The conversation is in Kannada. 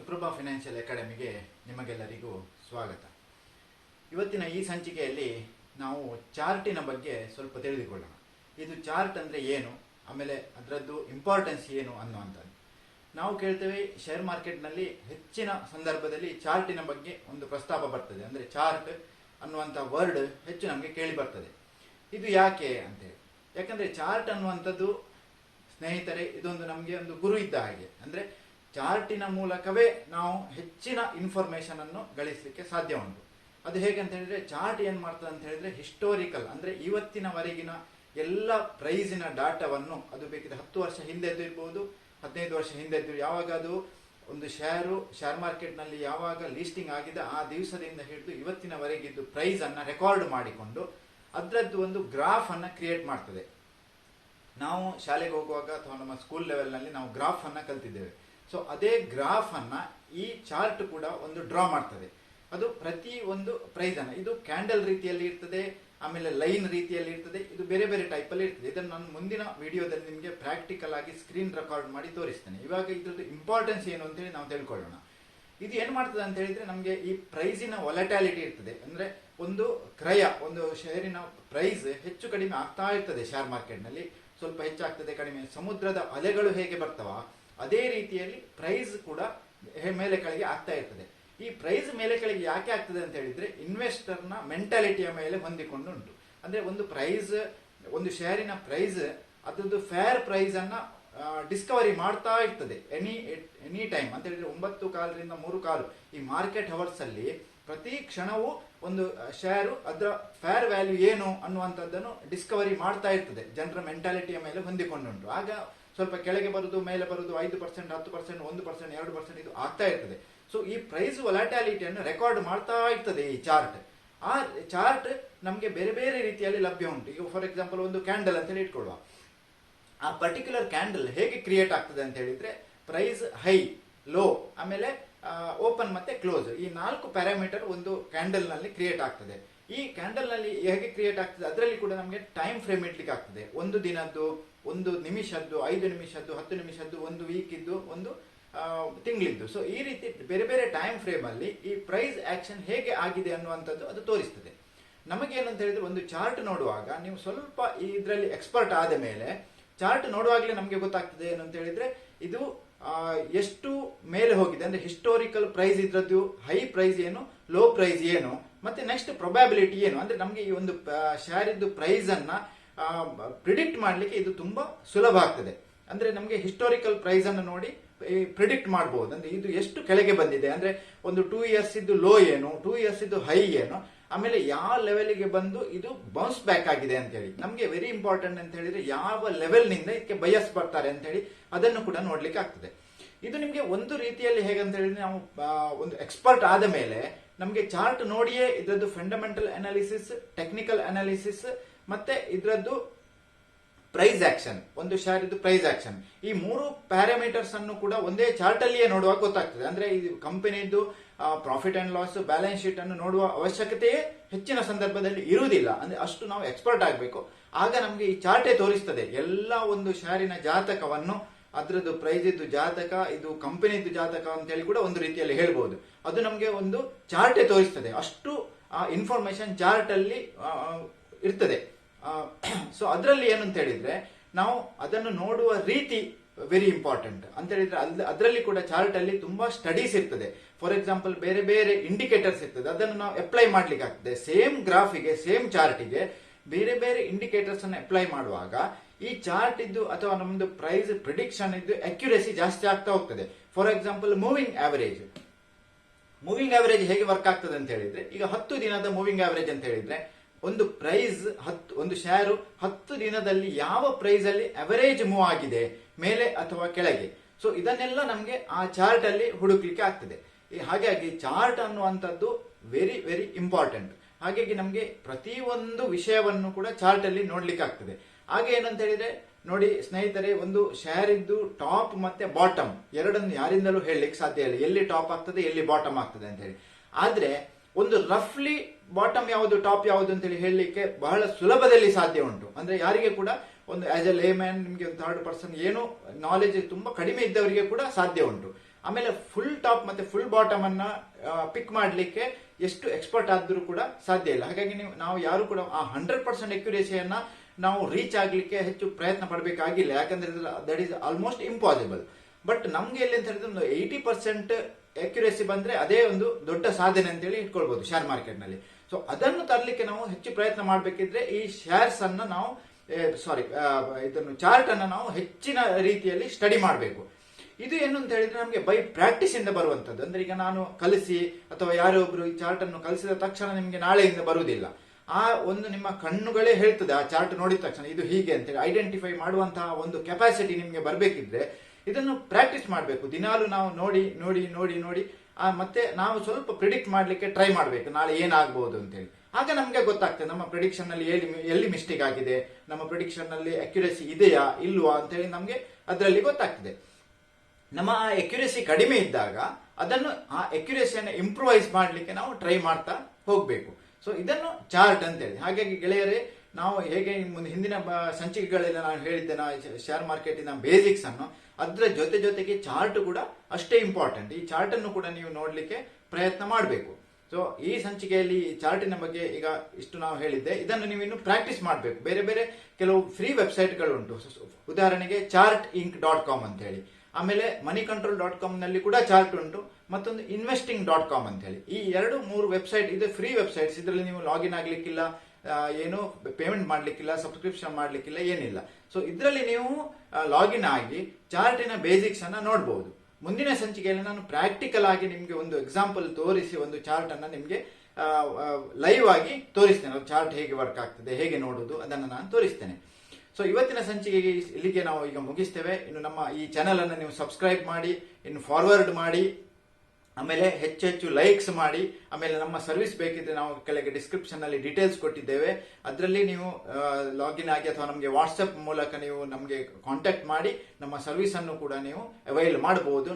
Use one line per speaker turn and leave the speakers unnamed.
ಸುಪ್ರಭಾ ಫಿನಾನ್ಷಿಯಲ್ ಅಕಾಡೆಮಿಗೆ ನಿಮಗೆಲ್ಲರಿಗೂ ಸ್ವಾಗತ. ಇವತ್ತಿನ ಈ ಸಂಚಿಕೆಯಲ್ಲಿ ನಾವು ಚಾರ್ಟಿನ ಬಗ್ಗೆ ಸ್ವಲ್ಪ ತಿಳಿದುಕೊಳ್ಳೋಣ. ಇದು ಚಾರ್ಟ್ ಅಂದರೆ ಏನು? ಆಮೇಲೆ ಅದರದ್ದು ಇಂಪಾರ್ಟೆನ್ಸ್ ಏನು ಅನ್ನುವಂಥದ್ದು. ನಾವು ಕೇಳ್ತೇವೆ ಶೇರ್ ಮಾರ್ಕೆಟ್ನಲ್ಲಿ ಹೆಚ್ಚಿನ ಸಂದರ್ಭದಲ್ಲಿ ಚಾರ್ಟಿನ ಬಗ್ಗೆ ಒಂದು ಪ್ರಸ್ತಾಪ ಬರ್ತದೆ. ಅಂದರೆ ಚಾರ್ಟ್ ಅನ್ನುವಂಥ ವರ್ಡ್ ಹೆಚ್ಚು ನಮಗೆ ಕೇಳಿ ಬರ್ತದೆ. ಇದು ಯಾಕೆ ಅಂತೇಳಿ. ಯಾಕಂದರೆ ಚಾರ್ಟ್ ಅನ್ನುವಂಥದ್ದು ಸ್ನೇಹಿತರೆ, ಇದೊಂದು ನಮಗೆ ಒಂದು ಗುರು ಇದ್ದ ಹಾಗೆ. ಅಂದರೆ ಚಾರ್ಟಿನ ಮೂಲಕವೇ ನಾವು ಹೆಚ್ಚಿನ ಇನ್ಫಾರ್ಮೇಶನ್ ಅನ್ನು ಗಳಿಸಲಿಕ್ಕೆ ಸಾಧ್ಯ ಉಂಟು. ಅದು ಹೇಗೆ ಅಂತ ಹೇಳಿದ್ರೆ, ಚಾರ್ಟ್ ಏನು ಮಾಡ್ತದೆ ಅಂತ ಹೇಳಿದ್ರೆ ಹಿಸ್ಟೋರಿಕಲ್ ಅಂದರೆ ಇವತ್ತಿನವರೆಗಿನ ಎಲ್ಲ ಪ್ರೈಸಿನ ಡಾಟಾವನ್ನು, ಅದು ಬೇಕಿದ್ರೆ ಹತ್ತು ವರ್ಷ ಹಿಂದೆದ್ದು ಇರ್ಬೋದು, ಹದಿನೈದು ವರ್ಷ ಹಿಂದೆದ್ದು ಯಾವಾಗ ಅದು ಒಂದು ಶೇರು ಶೇರ್ ಮಾರ್ಕೆಟ್ನಲ್ಲಿ ಯಾವಾಗ ಲೀಸ್ಟಿಂಗ್ ಆಗಿದೆ ಆ ದಿವಸದಿಂದ ಹಿಡಿದು ಇವತ್ತಿನವರೆಗಿದ್ದು ಪ್ರೈಸ್ ಅನ್ನ ರೆಕಾರ್ಡ್ ಮಾಡಿಕೊಂಡು, ಅದರದ್ದು ಒಂದು ಗ್ರಾಫ್ ಅನ್ನ ಕ್ರಿಯೇಟ್ ಮಾಡ್ತದೆ. ನಾವು ಶಾಲೆಗೆ ಹೋಗುವಾಗ ಅಥವಾ ನಮ್ಮ ಸ್ಕೂಲ್ ಲೆವೆಲ್ನಲ್ಲಿ ನಾವು ಗ್ರಾಫ್ ಅನ್ನ ಕಲ್ತಿದ್ದೇವೆ. ಸೊ ಅದೇ ಗ್ರಾಫ್ ಅನ್ನ ಈ ಚಾರ್ಟ್ ಕೂಡ ಒಂದು ಡ್ರಾ ಮಾಡ್ತದೆ. ಅದು ಪ್ರತಿ ಒಂದು ಪ್ರೈಸನ್ನು ಇದು ಕ್ಯಾಂಡಲ್ ರೀತಿಯಲ್ಲಿ ಇರ್ತದೆ, ಆಮೇಲೆ ಲೈನ್ ರೀತಿಯಲ್ಲಿ ಇರ್ತದೆ, ಇದು ಬೇರೆ ಬೇರೆ ಟೈಪ್ ಅಲ್ಲಿ ಇರ್ತದೆ. ಇದನ್ನು ನಾನು ಮುಂದಿನ ವಿಡಿಯೋದಲ್ಲಿ ನಿಮಗೆ ಪ್ರಾಕ್ಟಿಕಲ್ ಆಗಿ ಸ್ಕ್ರೀನ್ ರೆಕಾರ್ಡ್ ಮಾಡಿ ತೋರಿಸ್ತೇನೆ. ಇವಾಗ ಇದ್ರದ್ದು ಇಂಪಾರ್ಟೆನ್ಸ್ ಏನು ಅಂತೇಳಿ ನಾವು ತಿಳ್ಕೊಳ್ಳೋಣ. ಇದು ಏನು ಮಾಡ್ತದೆ ಅಂತ ಹೇಳಿದ್ರೆ ನಮಗೆ ಈ ಪ್ರೈಸಿನ ಒಲಟಾಲಿಟಿ ಇರ್ತದೆ. ಅಂದ್ರೆ ಒಂದು ಕ್ರಯ, ಒಂದು ಶೇರಿನ ಪ್ರೈಸ್ ಹೆಚ್ಚು ಕಡಿಮೆ ಆಗ್ತಾ ಇರ್ತದೆ ಶೇರ್ ಮಾರ್ಕೆಟ್ನಲ್ಲಿ ಸ್ವಲ್ಪ ಹೆಚ್ಚಾಗ್ತದೆ, ಕಡಿಮೆ. ಸಮುದ್ರದ ಅಲೆಗಳು ಹೇಗೆ ಬರ್ತವ? ಅದೇ ರೀತಿಯಲ್ಲಿ ಪ್ರೈಸ್ ಕೂಡ ಮೇಲೆ ಕೆಳಗೆ ಆಗ್ತಾ ಇರ್ತದೆ. ಈ ಪ್ರೈಸ್ ಮೇಲೆ ಕೆಳಗೆ ಯಾಕೆ ಆಗ್ತದೆ ಅಂತ ಹೇಳಿದ್ರೆ ಇನ್ವೆಸ್ಟರ್ನ ಮೆಂಟಾಲಿಟಿಯ ಮೇಲೆ ಹೊಂದಿಕೊಂಡು ಉಂಟು ಅಂದ್ರೆ ಒಂದು ಪ್ರೈಸ್ ಒಂದು ಶೇರಿನ ಪ್ರೈಸ್ ಅದರದ್ದು ಫೇರ್ ಪ್ರೈಸ್ ಅನ್ನ ಡಿಸ್ಕವರಿ ಮಾಡ್ತಾ ಇರ್ತದೆ. ಎನಿ ಎನಿ ಟೈಮ್ ಅಂತ ಹೇಳಿದ್ರೆ ಒಂಬತ್ತು ಕಾಲರಿಂದ ಮೂರು ಕಾಲು. ಈ ಮಾರ್ಕೆಟ್ ಅವರ್ಸ್ ಅಲ್ಲಿ ಪ್ರತಿ ಕ್ಷಣವೂ ಒಂದು ಶೇರು ಅದರ ಫೇರ್ ವ್ಯಾಲ್ಯೂ ಏನು ಅನ್ನುವಂಥದ್ದನ್ನು ಡಿಸ್ಕವರಿ ಮಾಡ್ತಾ ಇರ್ತದೆ. ಜನರ ಮೆಂಟಾಲಿಟಿಯ ಮೇಲೆ ಹೊಂದಿಕೊಂಡುಂಟು. ಆಗ ಸ್ವಲ್ಪ ಕೆಳಗೆ ಬರುದು, ಮೇಲೆ ಬರುದು, ಐದು ಪರ್ಸೆಂಟ್ ಹತ್ತು ಪರ್ಸೆಂಟ್ ಒಂದು ಪರ್ಸೆಂಟ್ ಎರಡು ಪರ್ಸೆಂಟ್ ಇದು ಆಗ್ತಾ ಇರ್ತದೆ. ಸೊ ಈ ಪ್ರೈಸ್ ವೊಲಾಟಾಲಿಟಿಯನ್ನು ರೆಕಾರ್ಡ್ ಮಾಡ್ತಾ ಇರ್ತದೆ ಈ ಚಾರ್ಟ್ ಆ ಚಾರ್ಟ್ ನಮಗೆ ಬೇರೆ ಬೇರೆ ರೀತಿಯಲ್ಲಿ ಲಭ್ಯ ಉಂಟು. ಈಗ ಫಾರ್ ಎಕ್ಸಾಂಪಲ್ ಒಂದು ಕ್ಯಾಂಡಲ್ ಅಂತ ಹೇಳಿ ಇಟ್ಕೊಳ್ಳುವ. ಆ ಪರ್ಟಿಕ್ಯುಲರ್ ಕ್ಯಾಂಡಲ್ ಹೇಗೆ ಕ್ರಿಯೇಟ್ ಆಗ್ತದೆ ಅಂತ ಹೇಳಿದ್ರೆ ಪ್ರೈಸ್ ಹೈ ಲೋ ಆಮೇಲೆ ಓಪನ್ ಮತ್ತೆ ಕ್ಲೋಸ್ ಈ ನಾಲ್ಕು ಪ್ಯಾರಾಮೀಟರ್ ಒಂದು ಕ್ಯಾಂಡಲ್ನಲ್ಲಿ ಕ್ರಿಯೇಟ್ ಆಗ್ತದೆ. ಈ ಕ್ಯಾಂಡಲ್ನಲ್ಲಿ ಹೇಗೆ ಕ್ರಿಯೇಟ್ ಆಗ್ತದೆ? ಅದರಲ್ಲಿ ಕೂಡ ನಮಗೆ ಟೈಮ್ ಫ್ರೇಮ್ ಇಡ್ಲಿಕ್ಕೆ ಆಗ್ತದೆ. ಒಂದು ದಿನದ್ದು, ಒಂದು ನಿಮಿಷದ್ದು, ಐದು ನಿಮಿಷದ್ದು, ಹತ್ತು ನಿಮಿಷದ್ದು, ಒಂದು ವೀಕ್ ಇದ್ದು, ಒಂದು ತಿಂಗಳಿದ್ದು. ಸೊ ಈ ರೀತಿ ಬೇರೆ ಬೇರೆ ಟೈಮ್ ಫ್ರೇಮ್ ಅಲ್ಲಿ ಈ ಪ್ರೈಸ್ ಆಕ್ಷನ್ ಹೇಗೆ ಆಗಿದೆ ಅನ್ನುವಂಥದ್ದು ಅದು ತೋರಿಸ್ತದೆ. ನಮಗೇನಂತ ಹೇಳಿದ್ರೆ ಒಂದು ಚಾರ್ಟ್ ನೋಡುವಾಗ ನೀವು ಸ್ವಲ್ಪ ಇದರಲ್ಲಿ ಎಕ್ಸ್ಪರ್ಟ್ ಆದ ಮೇಲೆ ಚಾರ್ಟ್ ನೋಡುವಾಗಲೇ ನಮಗೆ ಗೊತ್ತಾಗ್ತದೆ ಏನು ಅಂತ ಹೇಳಿದ್ರೆ ಇದು ಎಷ್ಟು ಮೇಲೆ ಹೋಗಿದೆ. ಅಂದ್ರೆ ಹಿಸ್ಟೋರಿಕಲ್ ಪ್ರೈಸ್ ಇದರದ್ದು ಹೈ ಪ್ರೈಸ್ ಏನು ಲೋ ಪ್ರೈಸ್ ಏನು ಮತ್ತೆ ನೆಕ್ಸ್ಟ್ ಪ್ರೊಬ್ಯಾಬಿಲಿಟಿ ಏನು? ಅಂದ್ರೆ ನಮಗೆ ಈ ಒಂದು ಶೇರ್ ಇದ್ದು ಪ್ರೈಸ್ ಅನ್ನ ಪ್ರಿಡಿಕ್ಟ್ ಮಾಡಲಿಕ್ಕೆ ಇದು ತುಂಬಾ ಸುಲಭ ಆಗ್ತದೆ. ಅಂದ್ರೆ ನಮಗೆ ಹಿಸ್ಟೋರಿಕಲ್ ಪ್ರೈಸ್ ಅನ್ನು ನೋಡಿ ಪ್ರಿಡಿಕ್ಟ್ ಮಾಡಬಹುದು ಅಂದ್ರೆ ಇದು ಎಷ್ಟು ಕೆಳಗೆ ಬಂದಿದೆ? ಅಂದ್ರೆ ಒಂದು ಟೂ ಇಯರ್ಸ್ ಇದ್ದು ಲೋ ಏನು ಟೂ ಇಯರ್ಸ್ ಇದ್ದು ಹೈ ಏನು, ಆಮೇಲೆ ಯಾವ ಲೆವೆಲ್ಗೆ ಬಂದು ಇದು ಬೌನ್ಸ್ ಬ್ಯಾಕ್ ಆಗಿದೆ ಅಂತ ಹೇಳಿ. ನಮಗೆ ವೆರಿ ಇಂಪಾರ್ಟೆಂಟ್ ಅಂತ ಹೇಳಿದ್ರೆ ಯಾವ ಲೆವೆಲ್ನಿಂದ ಇದಕ್ಕೆ ಬಯಸ್ ಬರ್ತಾರೆ ಅಂತ ಹೇಳಿ ಅದನ್ನು ಕೂಡ ನೋಡ್ಲಿಕ್ಕೆ ಆಗ್ತದೆ. ಇದು ನಿಮಗೆ ಒಂದು ರೀತಿಯಲ್ಲಿ ಹೇಗಂತ ಹೇಳಿದ್ರೆ ನಾವು ಒಂದು ಎಕ್ಸ್ಪರ್ಟ್ ಆದ ಮೇಲೆ ನಮಗೆ ಚಾರ್ಟ್ ನೋಡಿಯೇ ಇದರದ್ದು ಫಂಡಮೆಂಟಲ್ ಅನಾಲಿಸಿಸ್ ಟೆಕ್ನಿಕಲ್ ಅನಾಲಿಸಿಸ್ ಮತ್ತೆ ಇದರದ್ದು ಪ್ರೈಸ್ ಆಕ್ಷನ್ ಒಂದು ಶೇರ್ ಇದು ಪ್ರೈಸ್ ಆಕ್ಷನ್ ಈ ಮೂರು ಪ್ಯಾರಾಮೀಟರ್ಸ್ ಅನ್ನು ಕೂಡ ಒಂದೇ ಚಾರ್ಟ್ ಅಲ್ಲಿಯೇ ನೋಡುವಾಗ ಗೊತ್ತಾಗ್ತದೆ. ಅಂದ್ರೆ ಈ ಕಂಪನಿದು profit and loss balance sheet ಅನ್ನು ನೋಡುವ ಅವಶ್ಯಕತೆಯೇ ಹೆಚ್ಚಿನ ಸಂದರ್ಭದಲ್ಲಿ ಇರುವುದಿಲ್ಲ. ಅಂದ್ರೆ ಅಷ್ಟು ನಾವು ಎಕ್ಸ್ಪರ್ಟ್ ಆಗಬೇಕು. ಆಗ ನಮಗೆ ಈ ಚಾರ್ಟೇ ತೋರಿಸ್ತದೆ. ಎಲ್ಲ ಒಂದು ಶೇರಿನ ಜಾತಕವನ್ನು ಅದರದ್ದು ಪ್ರೈಸ್ ಇದ್ದು ಜಾತಕ, ಇದು ಕಂಪನಿದು ಜಾತಕ ಅಂತ ಹೇಳಿ ಕೂಡ ಒಂದು ರೀತಿಯಲ್ಲಿ ಹೇಳ್ಬೋದು. ಅದು ನಮಗೆ ಒಂದು ಚಾರ್ಟೇ ತೋರಿಸ್ತದೆ. ಅಷ್ಟು, ಆ ಇನ್ಫಾರ್ಮೇಶನ್ ಚಾರ್ಟ್ ಅಲ್ಲಿ ಇರ್ತದೆ. ಸೊ ಅದರಲ್ಲಿ ಏನು ಅಂತ ಹೇಳಿದ್ರೆ, ನಾವು ಅದನ್ನು ನೋಡುವ ರೀತಿ ವೆರಿ ಇಂಪಾರ್ಟೆಂಟ್ ಅಂತ ಹೇಳಿದ್ರೆ ಅದರಲ್ಲಿ ಕೂಡ ಚಾರ್ಟ್ ಅಲ್ಲಿ ತುಂಬಾ ಸ್ಟಡೀಸ್ ಇರ್ತದೆ. ಫಾರ್ ಎಕ್ಸಾಂಪಲ್ ಬೇರೆ ಬೇರೆ ಇಂಡಿಕೇಟರ್ಸ್ ಇರ್ತದೆ. ಅದನ್ನು ನಾವು ಅಪ್ಲೈ ಮಾಡ್ಲಿಕ್ಕೆ ಆಗ್ತದೆ ಸೇಮ್ ಗ್ರಾಫಿಗೆ ಸೇಮ್ ಚಾರ್ಟಿಗೆ ಬೇರೆ ಬೇರೆ ಇಂಡಿಕೇಟರ್ಸ್ ಅನ್ನು ಅಪ್ಲೈ ಮಾಡುವಾಗ ಈ ಚಾರ್ಟ್ ಇದ್ದು ಅಥವಾ ನಮ್ದು ಪ್ರೈಸ್ ಪ್ರಿಡಿಕ್ಷನ್ ಇದ್ದು ಅಕ್ಯುರೇಸಿ ಜಾಸ್ತಿ ಆಗ್ತಾ ಹೋಗ್ತದೆ. For example moving average moving average ಹೇಗೆ ವರ್ಕ್ ಆಗ್ತದೆ ಅಂತ ಹೇಳಿದ್ರೆ, ಈಗ ಹತ್ತು ದಿನದ ಮೂವಿಂಗ್ ಆವರೇಜ್ ಅಂತ ಹೇಳಿದ್ರೆ, ಒಂದು ಪ್ರೈಸ್ ಹತ್ತು, ಒಂದು ಶೇರು ಹತ್ತು ದಿನದಲ್ಲಿ ಯಾವ ಪ್ರೈಸ್ ಅಲ್ಲಿ ಅವರೇಜ್ ಮೂವ್ ಆಗಿದೆ, ಮೇಲೆ ಅಥವಾ ಕೆಳಗೆ. ಸೊ ಇದನ್ನೆಲ್ಲ ನಮಗೆ ಆ ಚಾರ್ಟ್ ಅಲ್ಲಿ ಹುಡುಕ್ಲಿಕ್ಕೆ ಆಗ್ತದೆ. ಹಾಗಾಗಿ ಚಾರ್ಟ್ ಅನ್ನುವಂಥದ್ದು ವೆರಿ ವೆರಿ ಇಂಪಾರ್ಟೆಂಟ್ ಹಾಗಾಗಿ ನಮಗೆ ಪ್ರತಿಯೊಂದು ವಿಷಯವನ್ನು ಕೂಡ ಚಾರ್ಟ್ ಅಲ್ಲಿ ನೋಡ್ಲಿಕ್ಕೆ ಆಗ್ತದೆ. ಹಾಗೆ ಏನಂತ ಹೇಳಿದ್ರೆ, ನೋಡಿ ಸ್ನೇಹಿತರೆ, ಒಂದು ಶೇರ್ ಇದ್ದು ಟಾಪ್ ಮತ್ತೆ ಬಾಟಮ್ ಎರಡನ್ನು ಯಾರಿಂದಲೂ ಹೇಳಲಿಕ್ಕೆ ಸಾಧ್ಯ ಇಲ್ಲ. ಎಲ್ಲಿ ಟಾಪ್ ಆಗ್ತದೆ, ಎಲ್ಲಿ ಬಾಟಮ್ ಆಗ್ತದೆ ಅಂತ ಹೇಳಿ. ಆದ್ರೆ ಒಂದು ರಫ್ಲಿ ಬಾಟಮ್ ಯಾವುದು, ಟಾಪ್ ಯಾವುದು ಅಂತೇಳಿ ಹೇಳಲಿಕ್ಕೆ ಬಹಳ ಸುಲಭದಲ್ಲಿ ಸಾಧ್ಯ ಉಂಟು. ಅಂದ್ರೆ ಯಾರಿಗೆ ಕೂಡ ಒಂದು ಆಸ್ ಎ ಲೇ ಮ್ಯಾನ್ ನಿಮಗೆ ಒಂದು ಥರ್ಡ್ ಪರ್ಸನ್ ಏನು ನಾಲೆಜ್ ತುಂಬಾ ಕಡಿಮೆ ಇದ್ದವರಿಗೆ ಕೂಡ ಸಾಧ್ಯ ಉಂಟು. ಆಮೇಲೆ ಫುಲ್ ಟಾಪ್ ಮತ್ತೆ ಫುಲ್ ಬಾಟಮ್ ಅನ್ನ ಪಿಕ್ ಮಾಡಲಿಕ್ಕೆ ಎಷ್ಟು ಎಕ್ಸ್ಪರ್ಟ್ ಆದರೂ ಕೂಡ ಸಾಧ್ಯ ಇಲ್ಲ. ಹಾಗಾಗಿ ನೀವು, ನಾವು ಯಾರು ಕೂಡ ಆ ಹಂಡ್ರೆಡ್ ಪರ್ಸೆಂಟ್ ಅಕ್ಯುರೇಸಿಯನ್ನ ನಾವು ರೀಚ್ ಆಗ್ಲಿಕ್ಕೆ ಹೆಚ್ಚು ಪ್ರಯತ್ನ ಪಡಬೇಕಾಗಿಲ್ಲ. ಯಾಕಂದ್ರೆ that is almost impossible but ನಮ್ಗೆ ಎಲ್ಲಿ ಅಂತ ಹೇಳಿದ್ರೆ ಒಂದು ಏಯ್ಟಿ ಪರ್ಸೆಂಟ್ ಅಕ್ಯುರೇಸಿ ಬಂದ್ರೆ ಅದೇ ಒಂದು ದೊಡ್ಡ ಸಾಧನೆ ಅಂತೇಳಿ ಇಟ್ಕೊಳ್ಬಹುದು ಶೇರ್ ಮಾರ್ಕೆಟ್ನಲ್ಲಿ. ಸೊ ಅದನ್ನು ತರಲಿಕ್ಕೆ ನಾವು ಹೆಚ್ಚು ಪ್ರಯತ್ನ ಮಾಡಬೇಕಿದ್ರೆ ಈ ಶೇರ್ಸ್ ಅನ್ನ ನಾವು ಸಾರಿ ಇದನ್ನು ಚಾರ್ಟ್ ಅನ್ನ ನಾವು ಹೆಚ್ಚಿನ ರೀತಿಯಲ್ಲಿ ಸ್ಟಡಿ ಮಾಡಬೇಕು. ಇದು ಏನು ಅಂತ ಹೇಳಿದ್ರೆ ನಮಗೆ ಬೈ ಪ್ರಾಕ್ಟೀಸ್ ಇಂದ ಬರುವಂತದ್ದು. ಅಂದ್ರೆ ಈಗ ನಾನು ಕಲಿಸಿ, ಅಥವಾ ಯಾರೋ ಒಬ್ರು ಈ ಚಾರ್ಟ್ ಅನ್ನು ಕಲಿಸಿದ ತಕ್ಷಣ ನಿಮಗೆ ನಾಳೆಯಿಂದ ಬರುವುದಿಲ್ಲ. ಆ ಒಂದು ನಿಮ್ಮ ಕಣ್ಣುಗಳೇ ಹೇಳ್ತದೆ, ಆ ಚಾರ್ಟ್ ನೋಡಿದ ತಕ್ಷಣ ಇದು ಹೀಗೆ ಅಂತೇಳಿ ಐಡೆಂಟಿಫೈ ಮಾಡುವಂತಹ ಒಂದು ಕೆಪಾಸಿಟಿ ನಿಮಗೆ ಬರಬೇಕಿದ್ರೆ ಇದನ್ನು ಪ್ರಾಕ್ಟೀಸ್ ಮಾಡಬೇಕು. ದಿನಾಲು ನಾವು ನೋಡಿ ನೋಡಿ ನೋಡಿ ನೋಡಿ ಮತ್ತೆ ನಾವು ಸ್ವಲ್ಪ ಪ್ರಿಡಿಕ್ಟ್ ಮಾಡಲಿಕ್ಕೆ ಟ್ರೈ ಮಾಡಬೇಕು. ನಾಳೆ ಏನಾಗ್ಬೋದು ಅಂತೇಳಿ. ಆಗ ನಮಗೆ ಗೊತ್ತಾಗ್ತದೆ, ನಮ್ಮ ಪ್ರಿಡಿಕ್ಷನ್ನಲ್ಲಿ ಎಲ್ಲಿ ಎಲ್ಲಿ ಮಿಸ್ಟೇಕ್ ಆಗಿದೆ, ನಮ್ಮ ಪ್ರಿಡಿಕ್ಷನ್ನಲ್ಲಿ ಅಕ್ಯುರೇಸಿ ಇದೆಯಾ, ಇಲ್ವಾ ಅಂತೇಳಿ ನಮಗೆ ಅದರಲ್ಲಿ ಗೊತ್ತಾಗ್ತದೆ. ನಮ್ಮ ಆ ಎಕ್ಯುರೇಸಿ ಕಡಿಮೆ ಇದ್ದಾಗ ಅದನ್ನು ಆ ಎಕ್ಯುರೇಸಿಯನ್ನು ಇಂಪ್ರೂವೈಸ್ ಮಾಡಲಿಕ್ಕೆ ನಾವು ಟ್ರೈ ಮಾಡ್ತಾ ಹೋಗಬೇಕು. ಸೊ ಇದನ್ನು ಚಾರ್ಟ್ ಅಂತೇಳಿ. ಹಾಗಾಗಿ ಗೆಳೆಯರೇ, ನಾವು ಹೇಗೆ ಮುಂದೆ ಹಿಂದಿನ ಸಂಚಿಕೆಗಳಲ್ಲಿ ನಾನು ಹೇಳಿದ್ದೆ ನಾ ಶೇರ್ ಮಾರ್ಕೆಟಿನ ಬೇಸಿಕ್ಸ್ ಅನ್ನು, ಅದರ ಜೊತೆ ಜೊತೆಗೆ ಚಾರ್ಟ್ ಕೂಡ ಅಷ್ಟೇ ಇಂಪಾರ್ಟೆಂಟ್ ಈ ಚಾರ್ಟ್ ಅನ್ನು ಕೂಡ ನೀವು ನೋಡಲಿಕ್ಕೆ ಪ್ರಯತ್ನ ಮಾಡಬೇಕು. ಸೊ ಈ ಸಂಚಿಕೆಯಲ್ಲಿ ಚಾರ್ಟಿನ ಬಗ್ಗೆ ಈಗ ಇಷ್ಟು ನಾವು ಹೇಳಿದ್ದೆ. ಇದನ್ನು ನೀವು ಇನ್ನು ಪ್ರಾಕ್ಟೀಸ್ ಮಾಡಬೇಕು. ಬೇರೆ ಬೇರೆ ಕೆಲವು ಫ್ರೀ ವೆಬ್ಸೈಟ್ಗಳು ಉಂಟು ಉದಾಹರಣೆಗೆ ಚಾರ್ಟ್ ಇಂಕ್ ಡಾಟ್ ಕಾಮ್ ಅಂತ ಹೇಳಿ ಆಮೇಲೆ ಮನಿ ಕಂಟ್ರೋಲ್ ಡಾಟ್ ಕಾಮ್ನಲ್ಲಿ ಕೂಡ ಚಾರ್ಟ್ ಉಂಟು. ಮತ್ತೊಂದು ಇನ್ವೆಸ್ಟಿಂಗ್ ಡಾಟ್ ಕಾಮ್ ಅಂತ ಹೇಳಿ ಈ ಎರಡು ಮೂರು ವೆಬ್ಸೈಟ್ ಇದು ಫ್ರೀ ವೆಬ್ಸೈಟ್ಸ್ ಇದರಲ್ಲಿ ನೀವು ಲಾಗಿನ್ ಆಗ್ಲಿಕ್ಕಿಲ್ಲ ಏನು ಪೇಮೆಂಟ್ ಮಾಡ್ಲಿಕ್ಕಿಲ್ಲ ಸಬ್ಸ್ಕ್ರಿಪ್ಷನ್ ಮಾಡ್ಲಿಕ್ಕಿಲ್ಲ, ಏನಿಲ್ಲ. ಸೊ ಇದರಲ್ಲಿ ನೀವು ಲಾಗಿನ್ ಆಗಿ ಚಾರ್ಟಿನ ಬೇಸಿಕ್ಸ್ ಅನ್ನ ನೋಡಬಹುದು ಮುಂದಿನ ಸಂಚಿಕೆಯಲ್ಲಿ ನಾನು ಪ್ರಾಕ್ಟಿಕಲ್ ಆಗಿ ನಿಮಗೆ ಒಂದು ಎಕ್ಸಾಂಪಲ್ ತೋರಿಸಿ, ಒಂದು ಚಾರ್ಟ್ ಅನ್ನ ನಿಮಗೆ ಲೈವ್ ಆಗಿ ತೋರಿಸ್ತೇನೆ. ಚಾರ್ಟ್ ಹೇಗೆ ವರ್ಕ್ ಆಗ್ತದೆ, ಹೇಗೆ ನೋಡುವುದು ಅದನ್ನು ನಾನು ತೋರಿಸ್ತೇನೆ. ಸೊ ಇವತ್ತಿನ ಸಂಚಿಕೆಗೆ ಇಲ್ಲಿಗೆ ನಾವು ಈಗ ಮುಗಿಸ್ತೇವೆ. ಇನ್ನು ನಮ್ಮ ಈ ಚಾನೆಲ್ ಅನ್ನು ನೀವು ಸಬ್ಸ್ಕ್ರೈಬ್ ಮಾಡಿ, ಇನ್ನು ಫಾರ್ವರ್ಡ್ ಮಾಡಿ ಆಮೇಲೆ ಹೆಚ್ಚು ಹೆಚ್ಚು ಲೈಕ್ಸ್ ಮಾಡಿ, ಆಮೇಲೆ ನಮ್ಮ ಸರ್ವಿಸ್ ಬೇಕಿದ್ರೆ ನಾವು ಕೆಳಗೆ ಡಿಸ್ಕ್ರಿಪ್ಷನ್ ಅಲ್ಲಿ ಡೀಟೇಲ್ಸ್ ಕೊಟ್ಟಿದ್ದೇವೆ. ಅದರಲ್ಲಿ ನೀವು ಲಾಗಿನ್ ಆಗಿ ಅಥವಾ ನಮಗೆ ವಾಟ್ಸಪ್ ಮೂಲಕ ನೀವು ನಮಗೆ ಕಾಂಟ್ಯಾಕ್ಟ್ ಮಾಡಿ, ನಮ್ಮ ಸರ್ವಿಸ್ ಅನ್ನು ಕೂಡ ನೀವು ಅವೈಲ್ ಮಾಡಬಹುದು